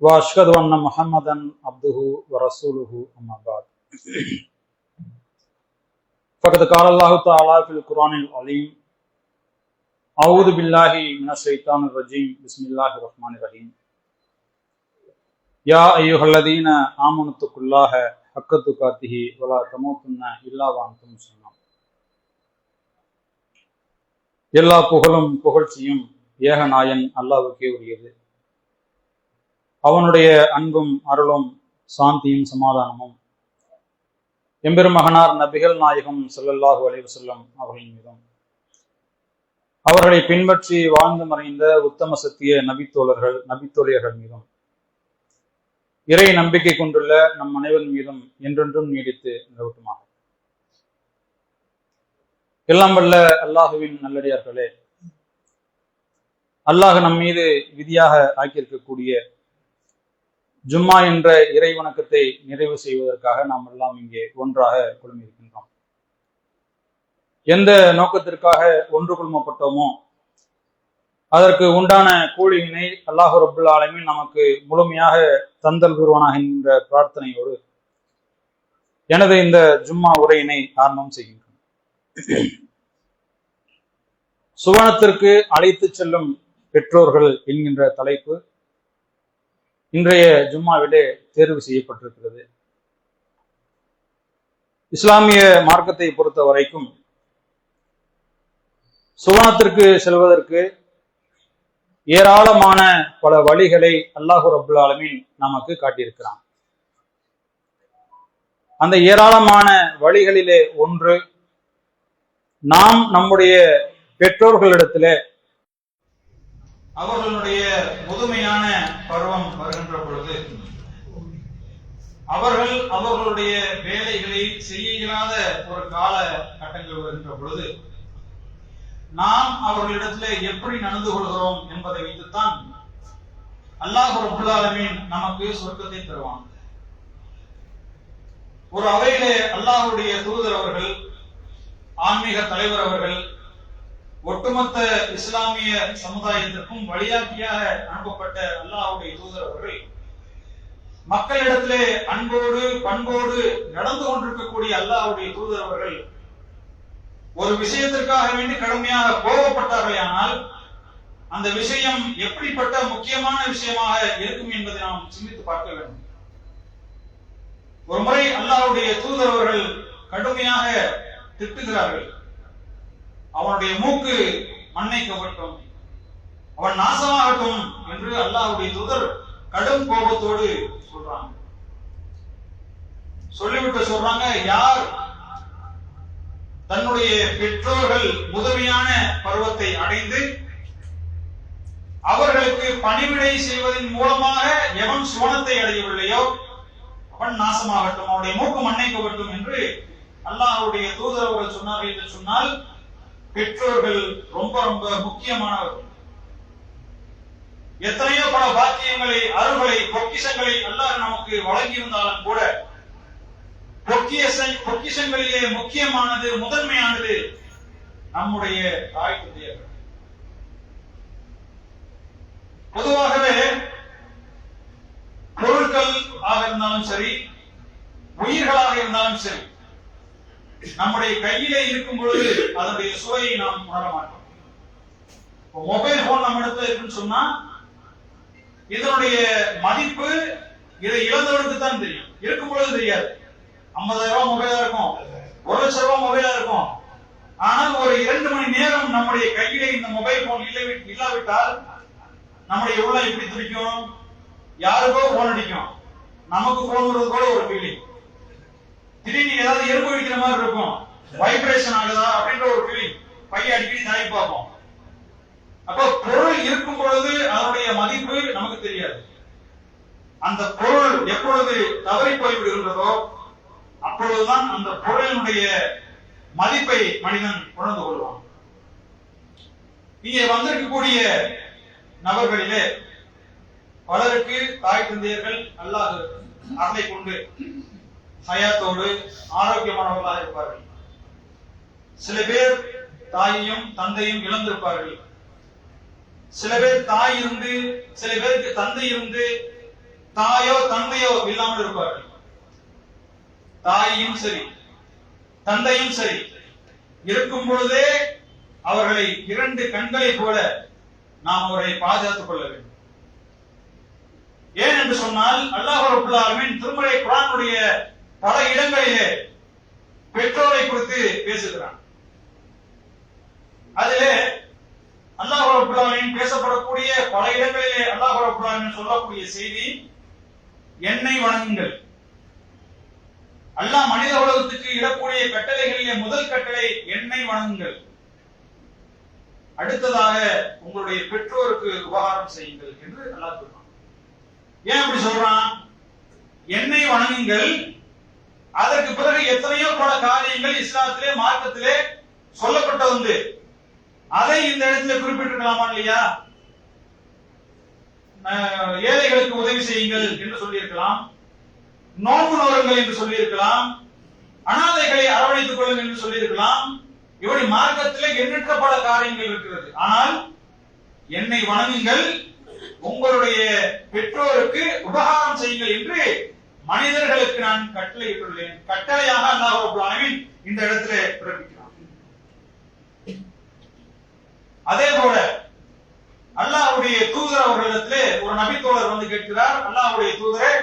واشهد ان محمدا عبده ورسوله اما بعد فقد قال الله تعالى في القران العظيم اعوذ بالله من الشيطان الرجيم بسم الله الرحمن الرحيم يا ايها الذين امنوا اتقوا الله حق تقاته ولا تموتن الا وانتم مسلمون எல்லா புகழும் புகழ்ச்சியும் ஏகநாயன் அல்லாவுக்கே உரியது அவனுடைய அன்பும் அருளும் சாந்தியும் சமாதானமும் எம்பெருமகனார் நபிகள் நாயகம் செல்லல்லாஹு அலைவு செல்லும் அவர்களின் மீதும். அவர்களை பின்பற்றி வாழ்ந்து மறைந்த உத்தம சத்திய நபித்தோழர்கள் நபித்தோழியர்கள் மீதும். இறை நம்பிக்கை கொண்டுள்ள நம் அனைவரின் மீதும் என்றென்றும் நீடித்து நிலவட்டுமாக. எல்லாம் வல்ல அல்லாஹுவின் நல்லடியார்களே அல்லாஹ் நம் மீது விதியாக ஆக்கியிருக்கக்கூடிய ஜும்மா என்ற இறை வணக்கத்தை நிறைவு செய்வதற்காக நாம் எல்லாம் இங்கே ஒன்றாக குழுமியிருக்கின்றோம். எந்த நோக்கத்திற்காக ஒன்று குழுமப்பட்டோமோ அதற்கு உண்டான கூலியினை அல்லாஹு ரபுல் ஆலமின் நமக்கு முழுமையாக தந்தல் குருவனாக என்கின்ற பிரார்த்தனையோடு எனது இந்த ஜும்மா உரையினை ஆரம்பம் செய்கின்றோம். சுவனத்திற்கு அழைத்து செல்லும் பெற்றோர்கள் என்கின்ற தலைப்பு இன்றைய ஜும்மாவிலே தேர்வு செய்யப்பட்டிருக்கிறது. இஸ்லாமிய மார்க்கத்தை பொறுத்த வரைக்கும் சுவனத்திற்கு செல்வதற்கு ஏராளமான பல வழிகளை அல்லாஹு ரபுல் ஆலமின் நமக்கு காட்டியிருக்கிறான். அந்த ஏராளமான வழிகளிலே ஒன்று நாம் நம்முடைய பெற்றோர்களிடத்திலே அவர்களுடைய முதுமையான பருவம் வருகின்ற பொழுது அவர்கள் அவர்களுடைய வேலைகளை செய்ய இயலாத ஒரு கால கட்டங்கள் வருகின்ற பொழுது நாம் அவர்களிடத்தில் எப்படி நடந்து கொள்கிறோம் என்பதை வைத்துத்தான் அல்லாஹ் ரபுல்லாலமீன் நமக்கு சொர்க்கத்தை தருவான். ஒரு அவையிலே அல்லாஹுடைய தூதர் அவர்கள் ஆன்மீக தலைவர் அவர்கள் ஒட்டுமொத்த இஸ்லாமிய சமுதாயத்திற்கும் வழியாக்கியாக அனுப்பப்பட்ட அல்லாஹுடைய தூதர் அவர்கள் மக்களிடத்திலே அன்போடு பண்போடு நடந்து கொண்டிருக்கக்கூடிய அல்லாஹுடைய தூதர் அவர்கள் ஒரு விஷயத்திற்காக வேண்டி கடுமையாக கோபப்பட்டார்கள் ஆனால் அந்த விஷயம் எப்படிப்பட்ட முக்கியமான விஷயமாக இருக்கும் என்பதை நாம் சிந்தித்து பார்க்க வேண்டும். ஒரு முறை அல்லாஹுடைய தூதர் அவர்கள் கடுமையாக திட்டுகிறார்கள். அவனுடைய மூக்கு மண்ணை கவட்டும் அவன் நாசமாகட்டும் என்று அல்லாஹுடைய தூதர் கடும் கோபத்தோடு சொல்றாங்க. சொல்லிவிட்டு சொல்றாங்க யார் தன்னுடைய பெற்றோர்கள் முதுமையான பருவத்தை அடைந்து அவர்களுக்கு பணிவிடை செய்வதன் மூலமாக எவன் சுவனத்தை அடையவில்லையோ அவன் நாசமாகட்டும் அவனுடைய மூக்கு மண்ணை கவட்டும் என்று அல்லாஹுடைய தூதர் அவர்கள் சொன்னார்கள் என்று சொன்னால் பெற்றோர்கள் ரொம்ப ரொம்ப முக்கியமானவர்கள் எத்தனையோ பல பாக்கியங்களை அருள்களை பொக்கிஷங்களை அல்லாஹ் நமக்கு வழங்கியிருந்தாலும் கூட பொக்கியச பொக்கிஷங்களிலே முக்கியமானது முதன்மையானது நம்முடைய தாய் தந்தையர்கள் பொதுவாகவே பொருட்கள் ஆக இருந்தாலும் சரி உயிர்களாக இருந்தாலும் சரி நம்முடைய கையிலே இருக்கும் பொழுது அதனுடைய சுவையை நாம் உணர மாட்டோம். மொபைல் போன் நம்ம இடத்துல இருக்குன்னு சொன்னா இதனுடைய மதிப்பு இதை இழந்தவனுக்கு தான் தெரியும். இருக்கும் பொழுது தெரியாது. ஐம்பதாயிரம் ரூபாய் மொபைலா இருக்கும். ஒரு லட்சம் ரூபாய் மொபைலா இருக்கும். ஆனால் ஒரு இரண்டு மணி நேரம் நம்முடைய கையிலே இந்த மொபைல் போன் இல்லை இல்லாவிட்டால் நம்முடைய உள்ள எப்படி துடிக்கும்? யாருக்கோ போன் அடிக்கும். நமக்கு போன் வருவது கூட ஒரு ஃபீலிங் திடீர்னு ஏதாவது எறும்பு அடிக்கிற மாதிரி இருக்கும். வைப்ரேஷன் ஆகுதா அப்படின்ற ஒரு ஃபீலிங் பையன் அடிக்கடி தாய் பார்ப்போம். அப்போ பொருள் இருக்கும் பொழுது அதனுடைய மதிப்பு நமக்கு தெரியாது. அந்த பொருள் எப்பொழுது தவறி போய்விடுகின்றதோ அப்பொழுதுதான் அந்த பொருளினுடைய மதிப்பை மனிதன் உணர்ந்து கொள்வான். இங்கே வந்திருக்கக்கூடிய நபர்களிலே பலருக்கு தாய் தந்தையர்கள் அல்லாஹ் அருளை கொண்டு ஹயாத்தோடு ஆரோக்கியமானவர்களாக இருப்பார்கள். சில பேர் தாயையும் தந்தையும் இழந்திருப்பார்கள். சில பேர் தாய் இருந்து சில பேருக்கு தந்தை இருந்து தாயோ தந்தையோ இல்லாமல் இருப்பார்கள். தாயும் சரி தந்தையும் சரி இருக்கும் பொழுதே அவர்களை இரண்டு கண்களை போல நாம் அவரை பாதுகாத்துக் கொள்ள வேண்டும். ஏன் என்று சொன்னால் அல்லாஹ் திருமலை குரானுடைய பல இடங்களிலே பெற்றோரை குறித்து பேசுகிறான். அதிலே அல்லாஹ் ரபுல் பேசப்படக்கூடிய பல இடங்களிலே அல்லாஹ் ரபுல் சொல்லக்கூடிய செய்தி என்னை வணங்குங்கள். அல்லாஹ் மனித உலகத்துக்கு இடக்கூடிய கட்டளைகளிலே முதல் கட்டளை என்னை வணங்குங்கள். அடுத்ததாக உங்களுடைய பெற்றோருக்கு உபகாரம் செய்யுங்கள் என்று அல்லாஹ் சொல்றான். ஏன் அப்படி சொல்றான்? என்னை வணங்குங்கள். அதற்கு பிறகு எத்தனையோ பல காரியங்கள் இஸ்லாத்திலே மார்க்கத்திலே சொல்லப்பட்ட வந்து. அதை இந்த இடத்துல குறிப்பிட்டிருக்கலாமா இல்லையா? ஏழைகளுக்கு உதவி செய்யுங்கள் என்று சொல்லியிருக்கலாம். நோன்பு நோரங்கள் என்று சொல்லியிருக்கலாம். அனாதைகளை அரவணைத்துக் கொள்ளுங்கள் என்று சொல்லியிருக்கலாம். இப்படி மார்க்கத்திலே எண்ணற்ற பல காரியங்கள் இருக்கிறது. ஆனால் என்னை வணங்குங்கள் உங்களுடைய பெற்றோருக்கு உபகாரம் செய்யுங்கள் என்று மனிதர்களுக்கு நான் கட்டளையிட்டுள்ளேன் கட்டளையாக அல்லாஹ் ரப்பல் இந்த இடத்திலே பிறப்பிக்கிறான். அதே போல அல்லாஹ்வுடைய தூதர் அவர்களிடத்திலே ஒரு நபித்தோழர் வந்து கேட்கிறார். அல்லாஹ்வுடைய தூதரே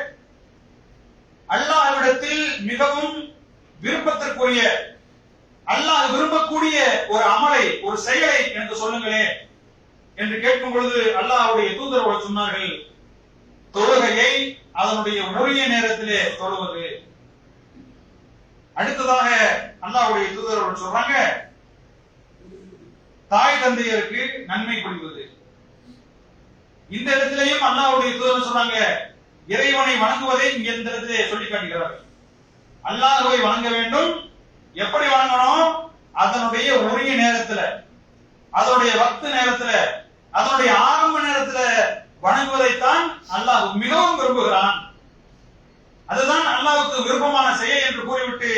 அல்லாஹ்விடத்தில் மிகவும் விருப்பத்திற்குரிய அல்லாஹ் விரும்பக்கூடிய ஒரு அமலை ஒரு செயலை எனக்கு சொல்லுங்களே என்று கேட்கும் பொழுது அல்லாஹ்வுடைய தூதர் சொன்னார்கள் தொழுகையை அதனுடைய உரிய நேரத்திலே தொழுவது. அடுத்ததாக அல்லாவுடைய தூதர் அவர்கள் சொல்றாங்க தாய் தந்தையருக்கு நன்மை புரிவது. இந்த இடத்திலையும் அல்லாவுடைய தூதர் சொன்னாங்க இறைவனை வணங்குவதை இங்க இந்த இடத்திலே சொல்லி காட்டுகிறார் அல்லாஹுவை வணங்க வேண்டும். எப்படி வணங்கணும்? அதனுடைய உரிய நேரத்துல அதனுடைய வக்து நேரத்துல அதனுடைய ஆரம்ப நேரத்துல வணங்குவதைத்தான் அல்லாஹ் மிகவும் விரும்புகிறான். அதுதான் அல்லாவுக்கு விருப்பமான செயல் என்று கூறிவிட்டு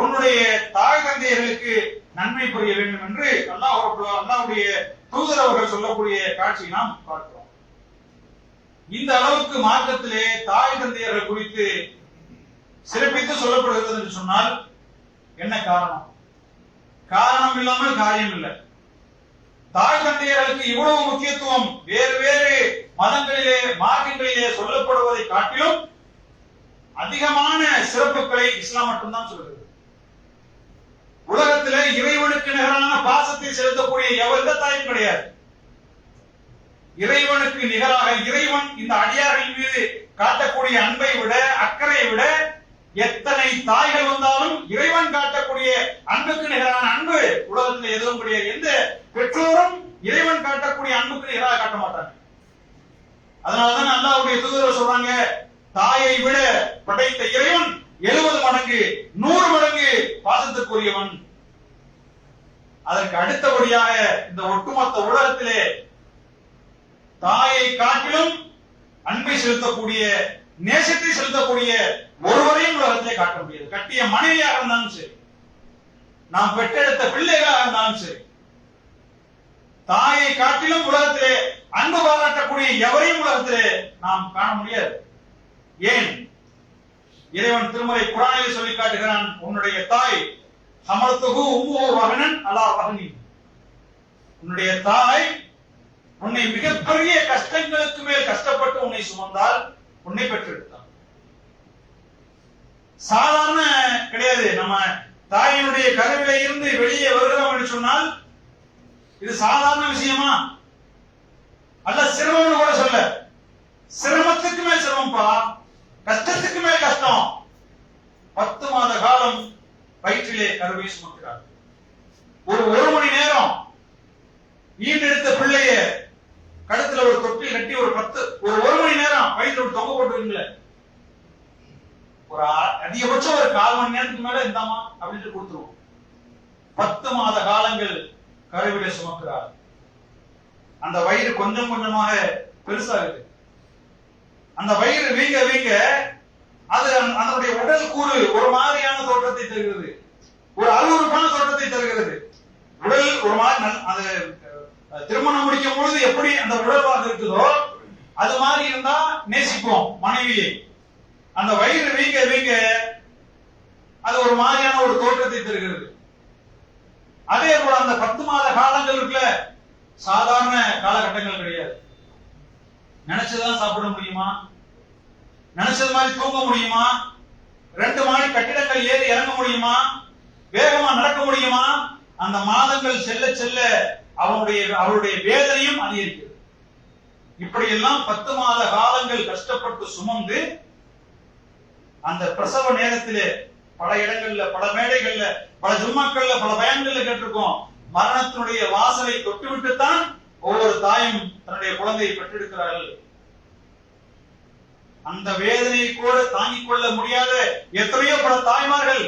உன்னுடைய தாய் தந்தையர்களுக்கு நன்மை புரிய வேண்டும் என்று அல்லாஹ் அல்லாவுடைய தூதர் அவர்கள் சொல்லக்கூடிய காட்சியை நாம் பார்க்கிறோம். இந்த அளவுக்கு மார்க்கத்திலே தாய் தந்தையர்கள் குறித்து சிறப்பித்து சொல்லப்படுகிறது என்று சொன்னால் என்ன காரணம்? காரணம் இல்லாமல் காரியம் இல்லை. தாய் தந்தையர்களுக்கு இவ்வளவு முக்கியத்துவம் வேறு வேறு மதங்களிலே மார்க்கங்களிலே சொல்லப்படுவதை காட்டிலும் அதிகமான சிறப்புகளை இஸ்லாம் மட்டும்தான் சொல்கிறது உலகத்திலே இறைவனுக்கு நிகரான பாசத்தை செலுத்தக்கூடிய எவ்வளவு தாயும் கிடையாது. இறைவனுக்கு நிகராக இறைவன் இந்த அடியார்கள் மீது காட்டக்கூடிய அன்பை விட அக்கறையை விட எத்தனை தாய்கள் வந்தாலும் இறைவன் காட்டக்கூடிய அன்புக்கு நிகரான அன்பு உலகத்தில் எதுவும் கிடையாது. எந்த பெற்றோரும் இறைவன் காட்டக்கூடிய அன்புக்கு நிகராக காட்ட மாட்டாங்க அதனாலதான் அல்லாவுடைய தூதர் சொல்றாங்க தாயை விட படைத்த இறைவன் எழுபது மடங்கு நூறு மடங்கு பாசத்துக்குரியவன். அதற்கு அடுத்தபடியாக இந்த ஒட்டுமொத்த உலகத்திலே தாயை காட்டிலும் அன்பை செலுத்தக்கூடிய நேசத்தை செலுத்தக்கூடிய ஒருவரையும் உலகத்திலே காட்ட முடியாது. கட்டிய மனைவியாக இருந்தாலும் சரி நாம் பெற்றெடுத்த பிள்ளைகளாக இருந்தாலும் சரி தாயை காட்டிலும் உலகத்திலே அன்பு பாராட்டக்கூடிய எவரையும் உலகத்திலே நாம் காண முடியாது. ஏன்? இறைவன் திருமலை குரானிலே சொல்லி காட்டுகிறான் உன்னுடைய தாய் சமர்த்தகு உம்மு வகனன் அலா வகனி. உன்னுடைய தாய் உன்னை மிகப்பெரிய கஷ்டங்களுக்கு மேல் கஷ்டப்பட்டு உன்னை சுமந்தால் உன்னை பெற்றெடுத்தான். சாதாரண கிடையாது. நம்ம தாயினுடைய கருவில இருந்து வெளியே வருகிறோம் என்று சொன்னால் இது சாதாரண விஷயமா? அல்ல சிரமம்னு கூட சொல்ல. சிரமத்துக்கு மேல் சிரமம்ப்பா. கஷ்டத்துக்கு மேல் கஷ்டம். பத்து மாத காலம் வயிற்றிலே கருவை சுமக்கிறார். ஒரு ஒரு மணி நேரம் ஈண்டெடுத்த பிள்ளைய கழுத்துல ஒரு தொட்டில் கட்டி ஒரு பத்து ஒரு ஒரு மணி நேரம் வயிற்றுல ஒரு தொங்க போட்டுருங்கள ஒரு அ- அதிகபட்சம் ஒரு கால் மணி நேரத்துக்கு மேல இந்தாமா அப்படின்ட்டு கொடுத்துருவோம். பத்து மாத காலங்கள் கருவில சுமக்கிறார். அந்த வயிறு கொஞ்சம் கொஞ்சமாக பெருசாகுது. அந்த வயிறு வீங்க வீங்க அது அதனுடைய உடல் கூறு ஒரு மாதிரியான தோற்றத்தை தருகிறது. ஒரு அருவருப்பான தோற்றத்தை தருகிறது. உடல் ஒரு மாதிரி அது திருமணம் முடிக்கும் பொழுது எப்படி அந்த உடல்வாக இருக்குதோ அது மாதிரி இருந்தா நேசிப்போம் மனைவியை. அந்த வயிறு வீங்க வீங்க அது ஒரு மாதிரியான ஒரு தோற்றத்தை தருகிறது. அதே போல அந்த பத்து மாத காலங்கள் இருக்குல்ல சாதாரண காலகட்டங்கள் கிடையாது. நினைச்சதான் சாப்பிட முடியுமா? நினைச்சது மாதிரி தூங்க முடியுமா? ரெண்டு மாடி கட்டிடங்கள் ஏறி இறங்க முடியுமா? வேகமா நடக்க முடியுமா? அந்த மாதங்கள் செல்ல செல்ல அவனுடைய அவருடைய வேதனையும் அதிகரிக்கிறது. இப்படி எல்லாம் பத்து மாத காலங்கள் கஷ்டப்பட்டு சுமந்து அந்த பிரசவ நேரத்திலே பல இடங்கள்ல பல மேடைகள்ல பல ஜும்மாக்கள்ல பல பயன்கள்ல கேட்டிருக்கோம். மரணத்தினுடைய வாசலை தொட்டுவிட்டுத்தான் ஒவ்வொரு தாயும் தன்னுடைய குழந்தையை பெற்றெடுக்கிறார்கள். அந்த வேதனையை கூட தாங்கிக் கொள்ள முடியாத எத்தனையோ பல தாய்மார்கள்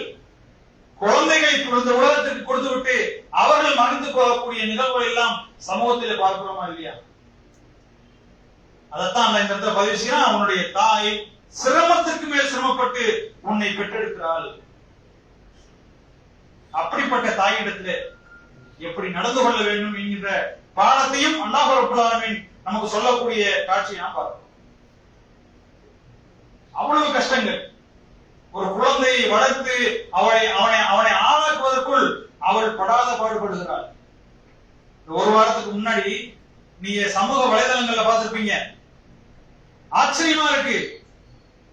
குழந்தைகளை இந்த உலகத்துக்கு கொடுத்து விட்டு அவர்கள் மறந்து போகக்கூடிய நிகழ்வுகள் எல்லாம் சமூகத்தில் பார்க்கிறோமா இல்லையா? அதைத்தான் அந்த இந்த இடத்துல பதிவு செய்யணும் அவனுடைய தாய் சிரமத்திற்கு மேல் சிரமப்பட்டு உன்னை பெற்றெடுக்கிறாள். அப்படிப்பட்ட தாயிடத்துல எப்படி நடந்து கொள்ள வேண்டும் என்கின்ற பாடத்தையும் அல்லாஹ் நமக்கு சொல்லக்கூடிய காட்சியை நாம் பார்க்கிறோம் அவ்வளவு கஷ்டங்கள். ஒரு குழந்தையை வளர்த்து அவளை அவனை அவனை ஆளாக்குவதற்குள் அவள் படாத பாடுபடுகிறாள். ஒரு வாரத்துக்கு முன்னாடி நீங்க சமூக வலைதளங்கள்ல பார்த்திருப்பீங்க. ஆச்சரியமா இருக்கு.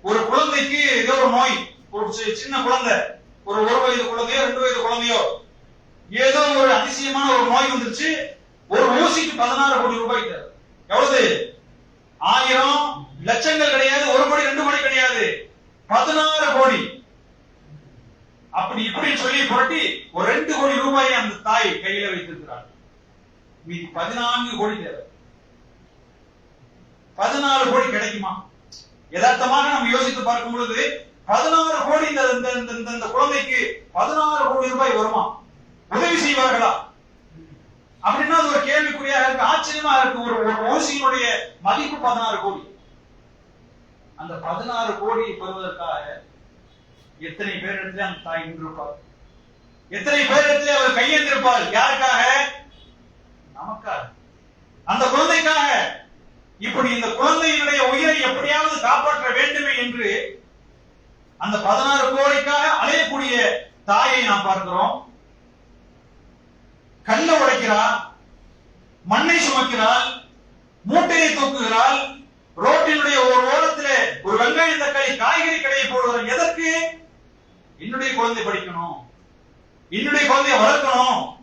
ஒரு குழந்தைக்கு ஏதோ ஒரு நோய் ஒரு சின்ன குழந்தை ஒரு ஒரு வயது குழந்தையோ ரெண்டு வயது குழந்தையோ ஏதோ ஒரு அதிசயமான ஒரு நோய் வந்துருச்சு ஒரு ஊசிக்கு பதினாறு கோடி ரூபாய் எவ்வளவு? ஆயிரம் லட்சங்கள் கிடையாது ஒரு கோடி ரெண்டு கோடி கிடையாது. பதினாறு கோடி. அப்படி இப்படி சொல்லி புரட்டி ஒரு ரெண்டு கோடி ரூபாயை அந்த தாய் கையில வைத்திருக்கிறார் மீதி பதினான்கு கோடி தேவை. பதினாறு கோடி கிடைக்குமா? யதார்த்தமாக நம்ம யோசித்து பார்க்கும் பொழுது பதினாறு கோடி இந்த இந்த இந்த- இந்த- இந்த குழந்தைக்கு பதினாறு கோடி ரூபாய் வருமா? உதவி செய்வார்களா? அப்படின்னா அது ஒரு கேள்விக்குறியாக இருக்கு. ஆச்சரியமா இருக்கு. ஒரு ஒரு ஊசியினுடைய மதிப்பு பதினாறு கோடி. அந்த பதினாறு கோடி பெறுவதற்காக எத்தனை பேர் இடத்துல அந்த தாய் நின்றிருப்பார் எத்தனை பேர் இடத்துல அவர் கையெழுந்திருப்பார் யாருக்காக? நமக்காக. அந்த குழந்தைக்காக. இப்படி இந்த குழந்தையினுடைய உயிரை எப்படியாவது காப்பாற்ற வேண்டுமே என்று அந்த பதினாறு கோடிக்காக அலையக்கூடிய தாயை நாம் பார்க்கிறோம். கல்ல உடைக்கிறார் மண்ணை சுமக்கிறாள் மூட்டையை தூக்குகிறாள் ரோட்டினுடைய ஒரு ஓரத்திலே ஒரு வெங்காயம் தக்காளி காய்கறி கடையை போடுகிறார் எதற்கு? என்னுடைய குழந்தை படிக்கணும். என்னுடைய குழந்தையை வளர்க்கணும்.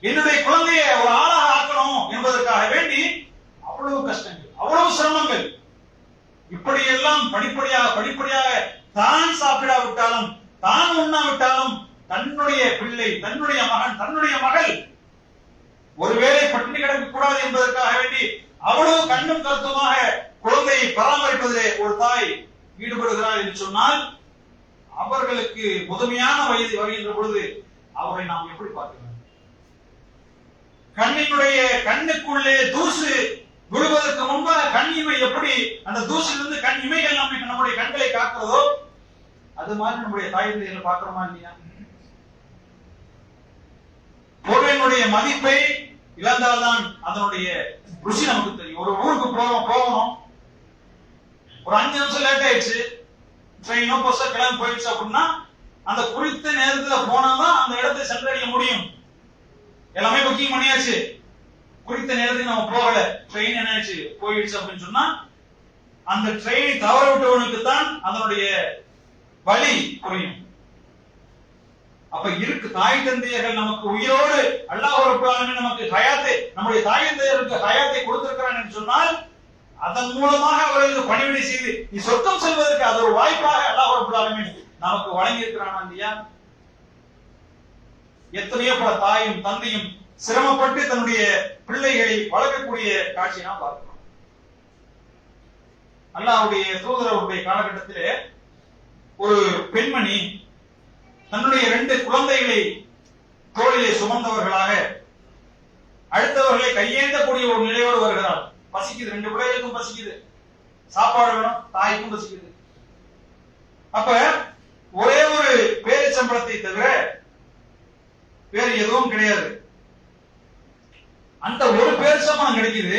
என்னுடைய குழந்தையை ஒரு ஆளாக ஆக்கணும் என்பதற்காக வேண்டி அவ்வளவு கஷ்டங்கள். அவ்வளவு சிரமங்கள். இப்படி எல்லாம் படிப்படியாக படிப்படியாக தான் சாப்பிடாவிட்டாலும் தான் உண்ணாவிட்டாலும் தன்னுடைய பிள்ளை தன்னுடைய மகன் தன்னுடைய மகள் ஒருவேளை பட்டினி கிடக்க கூடாது என்பதற்காக வேண்டி அவ்வளவு கண்ணும் கருத்துமாக குழந்தையை பராமரிப்பதிலே ஒரு தாய் ஈடுபடுகிறார் என்று சொன்னால் அவர்களுக்கு முதுமையான வயது வருகின்ற பொழுது அவரை நாம் எப்படி பார்க்கிறோம் கண்ணினுடைய கண்ணுக்குள்ளே தூசு விழுவதற்கு முன்பாக கண் இமை எப்படி அந்த தூசிலிருந்து கண் இமைகள் நம்ம நம்முடைய கண்களை காக்கிறதோ அது மாதிரி நம்முடைய தாய் தந்தைகளை பார்க்கிறோமா இல்லையா? பொருளினுடைய மதிப்பை இழந்தால்தான் அதனுடைய ருசி நமக்கு தெரியும். ஒரு ஊருக்கு போறோம் போகணும். ஒரு அஞ்சு நிமிஷம் லேட் ஆயிடுச்சு. ட்ரெயினோ பஸ்ஸோ கிளம்பி போயிடுச்சு அப்படின்னா அந்த குறித்த நேரத்துல போனாதான் அந்த இடத்தை சென்றடைய முடியும். எல்லாமே புக்கிங் பண்ணியாச்சு. குறித்த நேரத்துக்கு நம்ம போகல. ட்ரெயின் என்னாச்சு? போயிடுச்சு அப்படின்னு சொன்னா அந்த ட்ரெயினை தவற விட்டவனுக்கு தான் அதனுடைய வழி புரியும். அப்ப இருக்கு தாய் தந்தையர்கள் நமக்கு உயிரோடு அல்லாஹ் ரப்பல் நமக்கு ஹயாத்தை நம்முடைய தாய் தந்தையருக்கு ஹயாத்தை கொடுத்திருக்கிறான் என்று சொன்னால் அதன் மூலமாக அவர்களுக்கு பணிவிடை செய்து நீ சொர்க்கம் செல்வதற்கு அது ஒரு வாய்ப்பாக அல்லாஹ் ரப்பல் நமக்கு வழங்கி இருக்கிறானா இல்லையா? எத்தனையோ பல தாயும் தந்தையும் சிரமப்பட்டு தன்னுடைய பிள்ளைகளை வளர்க்கக்கூடிய காட்சி நாம் பார்க்கிறோம். அல்லாவுடைய தூதரவுடைய காலகட்டத்திலே ஒரு பெண்மணி தன்னுடைய ரெண்டு குழந்தைகளை தோளிலே சுமந்தவர்களாக அடுத்தவர்களை கையேந்தக்கூடிய ஒரு நிலையோடு வருகிறார் பசிக்குது ரெண்டு பிள்ளைகளுக்கும் பசிக்குது. சாப்பாடு வேணும் தாய்க்கும் பசிக்குது. அப்ப ஒரே ஒரு பேரிச்சம்பளத்தை தவிர வேறு எதுவும் கிடையாது. அந்த ஒரு பேரிச்சம்பளம் கிடைக்குது.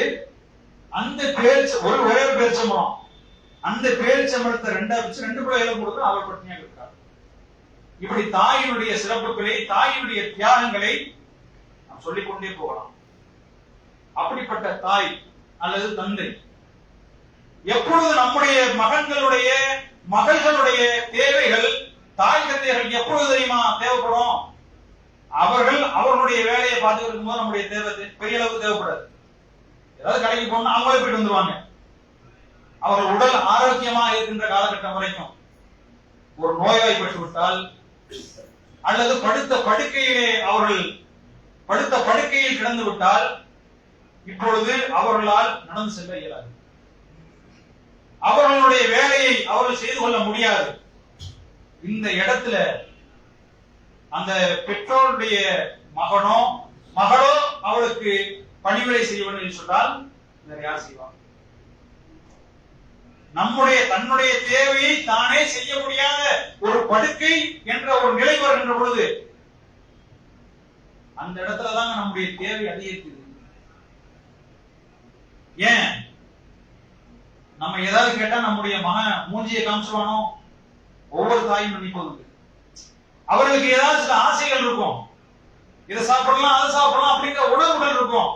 அந்த பேரிச்ச ஒரு ஒரே ஒரு பேரிச்சம்பளம் அந்த பேரிச்சம்பளத்தை ரெண்டா வச்சு ரெண்டு பிள்ளைகளும் கொடுத்து அவர் பட்டினியாக இருக்கார் இப்படி தாயினுடைய சிறப்புகளை தாயினுடைய தியாகங்களை நாம் சொல்லிக்கொண்டே போகலாம். அப்படிப்பட்ட தாய் அல்லது தந்தை எப்பொழுது நம்முடைய மகன்களுடைய மகள்களுடைய தேவைகள் தாய் தந்தைகள் எப்பொழுது தெரியுமா? தேவைப்படும்? அவர்கள் அவர்களுடைய வேலையை பார்த்துட்டு இருக்கும்போது நம்முடைய தேவை பெரிய அளவு தேவைப்படாது. ஏதாவது கடைக்கு போனா அவங்களே போயிட்டு வந்துருவாங்க. அவர்கள் உடல் ஆரோக்கியமா இருக்கின்ற காலகட்டம் வரைக்கும் ஒரு நோய்வாய்ப்பட்டு விட்டால் அல்லது படுத்த படுக்கையிலே அவர்கள் படுத்த படுக்கையில் கிடந்து விட்டால் இப்பொழுது அவர்களால் நடந்து செல்ல இயலாது. அவர்களுடைய வேலையை அவர்கள் செய்து கொள்ள முடியாது. இந்த இடத்துல அந்த பெற்றோருடைய மகனோ மகளோ அவளுக்கு பணிவிடை செய்ய வேண்டும் என்று சொன்னால் வேற யார் செய்வாங்க நம்முடைய தன்னுடைய தேவையை தானே செய்ய முடியாத ஒரு படுக்கை என்ற ஒரு நிலை வருகின்ற பொழுது அந்த இடத்துல தாங்க நம்முடைய தேவை அதிகரிக்குது. ஏன்? நம்ம ஏதாவது கேட்டா நம்முடைய மகன் மூஞ்சியை காமிச்சுவானோ ஒவ்வொரு தாயும் நினைப்பது அவர்களுக்கு ஏதாவது சில ஆசைகள் இருக்கும். இதை சாப்பிடலாம் அதை சாப்பிடலாம் அப்படிங்கிற உணவுகள் இருக்கும்.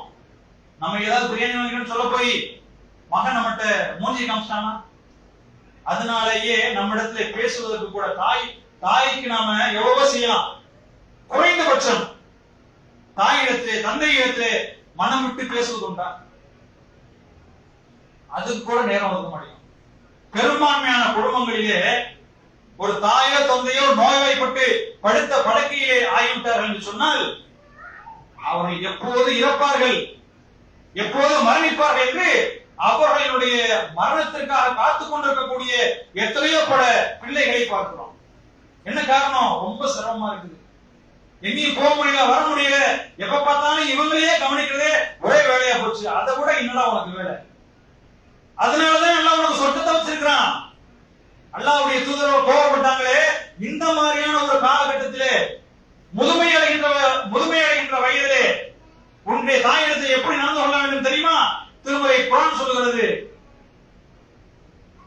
நம்ம ஏதாவது பிரியாணி வாங்கிக்கணும்னு சொல்ல போய் மகன் நம்மகிட்ட மூஞ்சி காமிச்சிட்டானா? அதனாலேயே நம்மிடத்துல பேசுவதற்கு கூட தாய் தாய்க்கு நாம எவ்வளவோ செய்யலாம். குறைந்தபட்சம் தாயிடத்திலே தந்தையிடத்திலே மனம் விட்டு பேசுவது உண்டா? அதுக்கு கூட நேரம் ஒதுக்க முடியும் பெரும்பான்மையான குடும்பங்களிலே ஒரு தாயோ தந்தையோ நோய்வாய்ப்பட்டு படுத்த படுக்கையிலே ஆகிவிட்டார்கள் என்று சொன்னால் அவர்கள் எப்போது இறப்பார்கள்? எப்போது மரணிப்பார்கள் என்று அவர்களுடைய மரணத்திற்காக காத்துக் கொண்டிருக்கக்கூடிய எத்தனையோ பல பிள்ளைகளை பார்க்கிறோம். என்ன காரணம்? ரொம்ப சிரமமா இருக்குது. எங்கேயும் போக முடியல வர முடியல. எப்ப பார்த்தாலும் இவங்களையே கவனிக்கிறதே ஒரே வேலையா போச்சு. அதை விட என்னடா உனக்கு வேலை. அதனாலதான் எல்லாம் உனக்கு சொட்டத்தை வச்சிருக்கிறான். அல்லாவுடைய தூதரவர் கோவப்பட்டாங்களே இந்த மாதிரியான ஒரு காலகட்டத்திலே முதுமை அடைகின்ற முதுமை அடைகின்ற வயதிலே உன்னுடைய தாயிடத்தில் எப்படி நடந்து கொள்ள வேண்டும் தெரியுமா? திருமுறை குரான் சொல்லுகிறது.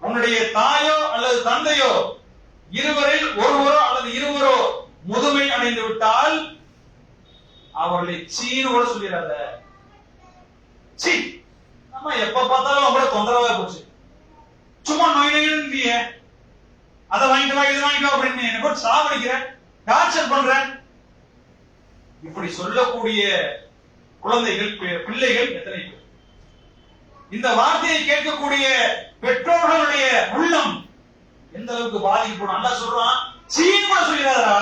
உன்னுடைய தாயோ அல்லது தந்தையோ இருவரில் ஒருவரோ அல்லது இருவரோ முதுமை அடைந்து விட்டால் அவர்களை சீனு கூட சொல்லிடாத சீ நம்ம எப்ப பார்த்தாலும் அவங்கள தொந்தரவா போச்சு. சும்மா நோய் நோய் அதை வாங்கிட்டு வா இது வாங்கிட்டு வா அப்படின்னு என்ன போட்டு சாவடிக்கிற டார்ச்சர் பண்றேன் இப்படி சொல்லக்கூடிய குழந்தைகள் பிள்ளைகள் எத்தனை பேர்? இந்த வார்த்தையை கேட்கக்கூடிய பெற்றோர்களுடைய உள்ளம் எந்த அளவுக்கு பாதிக்கப்படும் நல்லா சொல்றான். சீன் கூட சொல்லிடாதா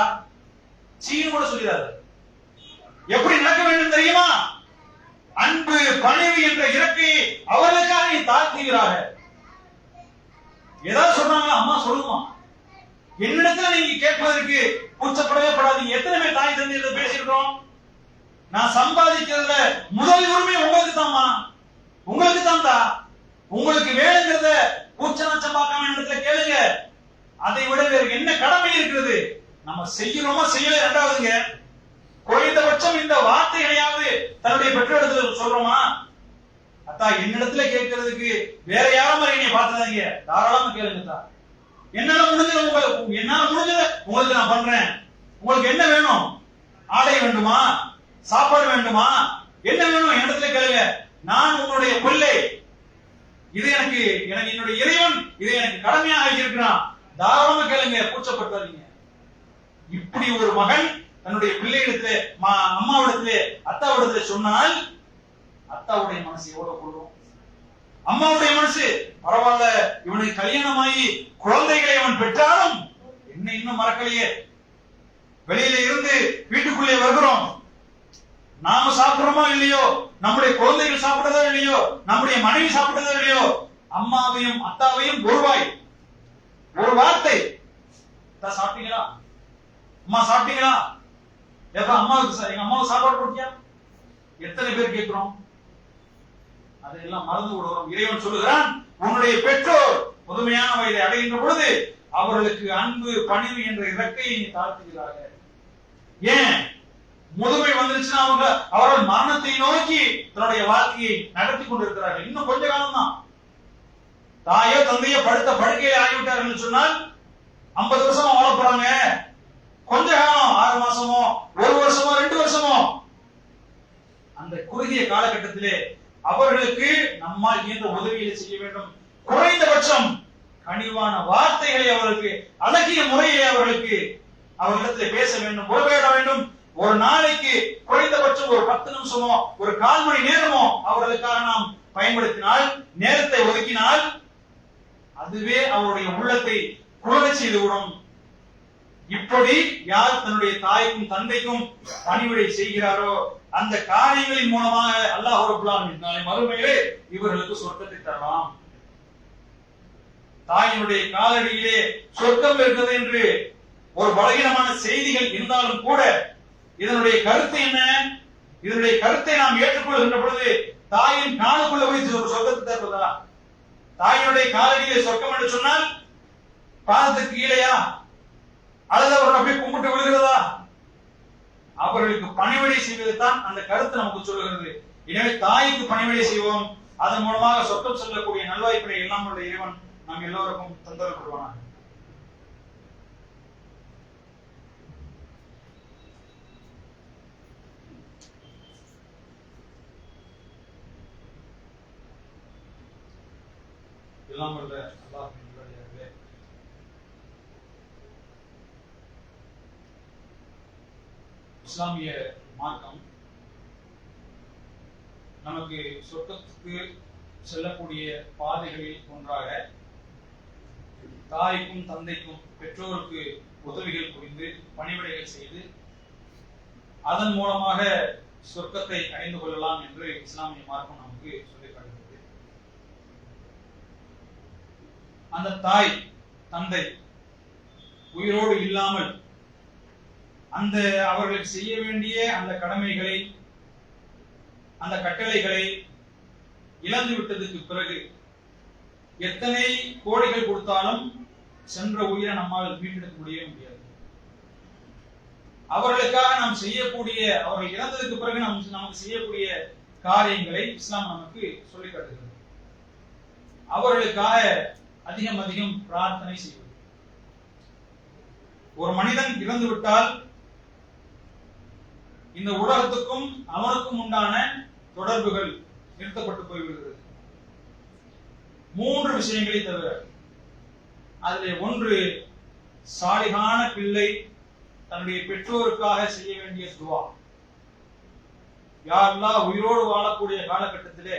சீன் கூட சொல்லிடாத. எப்படி நடக்க வேண்டும் தெரியுமா? அன்பு பணிவு என்ற இறக்கை அவர்களுக்காக நீ தாழ்த்துகிறாக ஏதாவது சொன்னாங்களா அம்மா சொல்லுமா? என்னிடத்துல நீங்க கேட்பதற்கு கூச்சப்படவே படாதீங்க. எத்தனை பேர் தாய் தந்தை இதை பேசியிருக்கோம் நான் சம்பாதிக்கிறதுல முதல் உரிமை உங்களுக்கு தாம்மா உங்களுக்கு தான்டா உங்களுக்கு வேணுங்கிறத கூச்ச நச்சம் பார்க்காம இடத்துல கேளுங்க. அதை விட வேற என்ன கடமை இருக்கிறது? நம்ம செய்யணுமா செய்யல ரெண்டாவதுங்க குறைந்தபட்சம் இந்த வார்த்தைகளையாவது தன்னுடைய பெற்றோரிடத்துல சொல்றோமா? அத்தா என்னிடத்துல கேட்கறதுக்கு வேற யாரும் என்னைய பார்த்துதாங்க தாராளமா கேளுங்க தான் என்னால முடிஞ்சது உங்களுக்கு என்னால முடிஞ்சது உங்களுக்கு நான் பண்றேன். உங்களுக்கு என்ன வேணும்? ஆடை வேண்டுமா? சாப்பாடு வேண்டுமா? என்ன வேணும்? இடத்துல கேளுங்க. நான் உங்களுடைய பிள்ளை. இது எனக்கு எனக்கு என்னுடைய இறைவன். இது எனக்கு கடமையாக இருக்கிறான் தாராளமா கேளுங்க கூச்சப்படுத்தாதீங்க. இப்படி ஒரு மகன் தன்னுடைய பிள்ளையிடத்துல மா- அத்தாவிடத்துல சொன்னால் அத்தாவுடைய மனசு எவ்வளவு கொள்ளும்? அம்மாவுடைய மனசு பரவாயில்ல இவனுக்கு கல்யாணமாகி குழந்தைகளை அவன் பெற்றாலும் என்ன இன்னும் மறக்கலையே. வெளியில இருந்து வீட்டுக்குள்ளே வருகிறோம். நாம சாப்பிடுறோமோ இல்லையோ? நம்முடைய குழந்தைகள் சாப்பிடுறதோ இல்லையோ? நம்முடைய மனைவி சாப்பிடுறதோ இல்லையோ? அம்மாவையும் அத்தாவையும் ஒருவாய் ஒரு வார்த்தை. சாப்பிட்டீங்களா? அம்மா சாப்பிட்டீங்களா? எப்ப அம்மாவுக்கு எங்க அம்மாவுக்கு சாப்பாடு போட்டியா எத்தனை பேர் கேட்கிறோம்? அதையெல்லாம் மறந்து விடுவோம். இறைவன் சொல்லுகிறான் உன்னுடைய பெற்றோர் முதுமையான வயதை அடைகின்ற பொழுது அவர்களுக்கு அன்பு பணிவு என்ற இறக்கையை நீ தாழ்த்துகிறார்கள் ஏன்? முதுமை வந்துருச்சுன்னா அவங்க அவர்கள் மரணத்தை நோக்கி தன்னுடைய வாழ்க்கையை நடத்தி கொண்டிருக்கிறார்கள். இன்னும் கொஞ்ச காலம் தான் தாயோ தந்தையோ படுத்த படுக்கையில் ஆகிவிட்டார்கள் சொன்னால் ஐம்பது வருஷமா வாழ போறாங்க கொஞ்ச காலம் ஆறு மாசமோ ஒரு வருஷமோ ரெண்டு வருஷமோ. அந்த குறுகிய காலகட்டத்திலே அவர்களுக்கு நம்மால் இயன்ற உதவியை செய்ய வேண்டும். குறைந்தபட்சம் கனிவான வார்த்தைகளை அவர்களுக்கு அழகிய முறையிலே அவர்களுக்கு அவர்களிடத்தில் பேச வேண்டும் உறவையிட வேண்டும். ஒரு நாளைக்கு குறைந்தபட்சம் ஒரு பத்து நிமிஷமோ ஒரு கால் மணி நேரமோ அவர்களுக்காக நாம் பயன்படுத்தினால் நேரத்தை ஒதுக்கினால் அதுவே அவருடைய உள்ளத்தை குளிர செய்துவிடும் இப்படி யார் தன்னுடைய தாய்க்கும் தந்தைக்கும் பணிவிடை செய்கிறாரோ அந்த காரியங்களின் மூலமாக அல்லாஹ் நாளை மறுமையிலே இவர்களுக்கு சொர்க்கத்தை தரலாம். தாயினுடைய காலடியிலே சொர்க்கம் இருக்கிறது என்று ஒரு பலகீனமான செய்திகள் இருந்தாலும் கூட இதனுடைய கருத்து என்ன? இதனுடைய கருத்தை நாம் ஏற்றுக்கொள்கின்ற பொழுது தாயின் காலுக்குள்ள போய் ஒரு சொர்க்கத்தை தருவதா? தாயினுடைய காலடியிலே சொர்க்கம் என்று சொன்னால் பாதத்துக்கு கீழேயா? அல்லது அவர்கள் அப்படியே கும்பிட்டு விழுகிறதா அவர்களுக்கு பணிவிடை செய்வதுதான் அந்த கருத்து நமக்கு சொல்லுகிறது. எனவே தாய்க்கு பணிவிடை செய்வோம். அதன் மூலமாக சொத்தம் செல்லக்கூடிய நல்வாய்ப்பினை எல்லாம் உள்ள இறைவன் நம் எல்லோருக்கும் தந்தரவு எல்லாம் உள்ள அல்லாஹ் நல்லடியார்களே இஸ்லாமிய மார்க்கம் நமக்கு சொர்க்கத்துக்கு செல்லக்கூடிய பாதைகளில் ஒன்றாக தாய்க்கும் தந்தைக்கும் பெற்றோருக்கு உதவிகள் புரிந்து பணிவிடைகள் செய்து அதன் மூலமாக சொர்க்கத்தை அடைந்து கொள்ளலாம் என்று இஸ்லாமிய மார்க்கம் நமக்கு சொல்லிக் அந்த தாய் தந்தை உயிரோடு இல்லாமல் அந்த அவர்களுக்கு செய்ய வேண்டிய அந்த கடமைகளை அந்த கட்டளைகளை இழந்து விட்டதுக்கு பிறகு எத்தனை கோடிகள் கொடுத்தாலும் சென்ற உயிரை நம்மால் மீட்டெடுக்க முடியவே முடியாது. அவர்களுக்காக நாம் செய்யக்கூடிய அவர்கள் இறந்ததுக்கு பிறகு நாம் நமக்கு செய்யக்கூடிய காரியங்களை இஸ்லாம் நமக்கு சொல்லிக் காட்டுகிறது. அவர்களுக்காக அதிகம் அதிகம் பிரார்த்தனை செய்வது. ஒரு மனிதன் இறந்து விட்டால் இந்த உலகத்துக்கும் அவனுக்கும் உண்டான தொடர்புகள் நிறுத்தப்பட்டு போய்விடுகிறது. மூன்று விஷயங்களை தவிர அதில் ஒன்று சாலிகான பிள்ளை தன்னுடைய பெற்றோருக்காக செய்ய வேண்டிய துவா. யாரெல்லாம் உயிரோடு வாழக்கூடிய காலகட்டத்திலே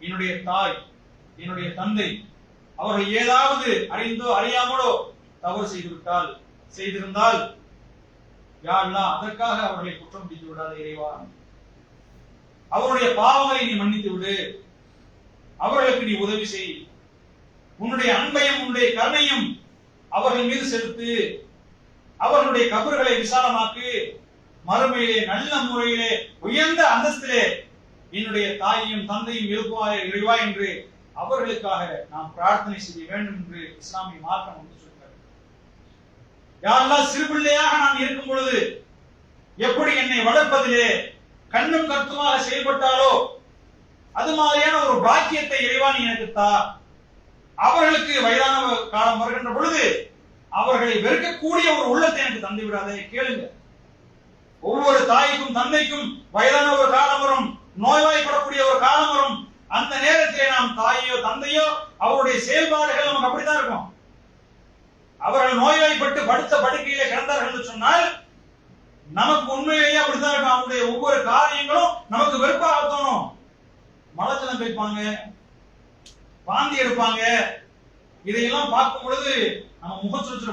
என்னுடைய தாய் என்னுடைய தந்தை அவர்கள் ஏதாவது அறிந்தோ அறியாமலோ தவறு செய்துவிட்டால் செய்திருந்தால் யாரெல்லாம் அதற்காக அவர்களை குற்றம் பிடித்து விடாத இறைவா? அவருடைய பாவங்களை நீ மன்னித்து விடு. அவர்களுக்கு நீ உதவி செய். உன்னுடைய அன்பையும் உன்னுடைய கருணையும் அவர்கள் மீது செலுத்து. அவர்களுடைய கபர்களை விசாலமாக்கு. மறுமையிலே நல்ல முறையிலே உயர்ந்த அந்தஸ்திலே என்னுடைய தாயையும் தந்தையும் இருப்பாய் இறைவா என்று அவர்களுக்காக நாம் பிரார்த்தனை செய்ய வேண்டும் என்று இஸ்லாமிய மார்க்கம் வந்து சொல்கிறார் யாரெல்லாம் சிறுபிள்ளையாக நான் இருக்கும் பொழுது எப்படி என்னை வளர்ப்பதிலே கண்ணும் கருத்துமாக செயல்பட்டாலோ அது மாதிரியான ஒரு பாக்கியத்தை இறைவான் எனக்கு தா. அவர்களுக்கு வயதான காலம் வருகின்ற பொழுது அவர்களை வெறுக்கக்கூடிய ஒரு உள்ளத்தை எனக்கு தந்து விடாதே கேளுங்க. ஒவ்வொரு தாய்க்கும் தந்தைக்கும் வயதான ஒரு காலம் வரும் நோய்வாய்ப்படக்கூடிய ஒரு காலம் வரும். அந்த நேரத்திலே நாம் தாயையோ தந்தையோ அவருடைய செயல்பாடுகள் நமக்கு அப்படித்தான் இருக்கும். அவர்கள் நோய்வாய்ப்பட்டு படுத்த படுக்கையில கிடந்தார்கள் என்று சொன்னால் நமக்கு உண்மையிலேயே அப்படித்தான் இருக்கும். அவங்களுடைய ஒவ்வொரு காரியங்களும் நமக்கு வெறுப்பாக தோணும். மலச்சலம் வைப்பாங்க வாந்தி எடுப்பாங்க. இதையெல்லாம் பார்க்கும் பொழுது நம்ம முகச்சுற்று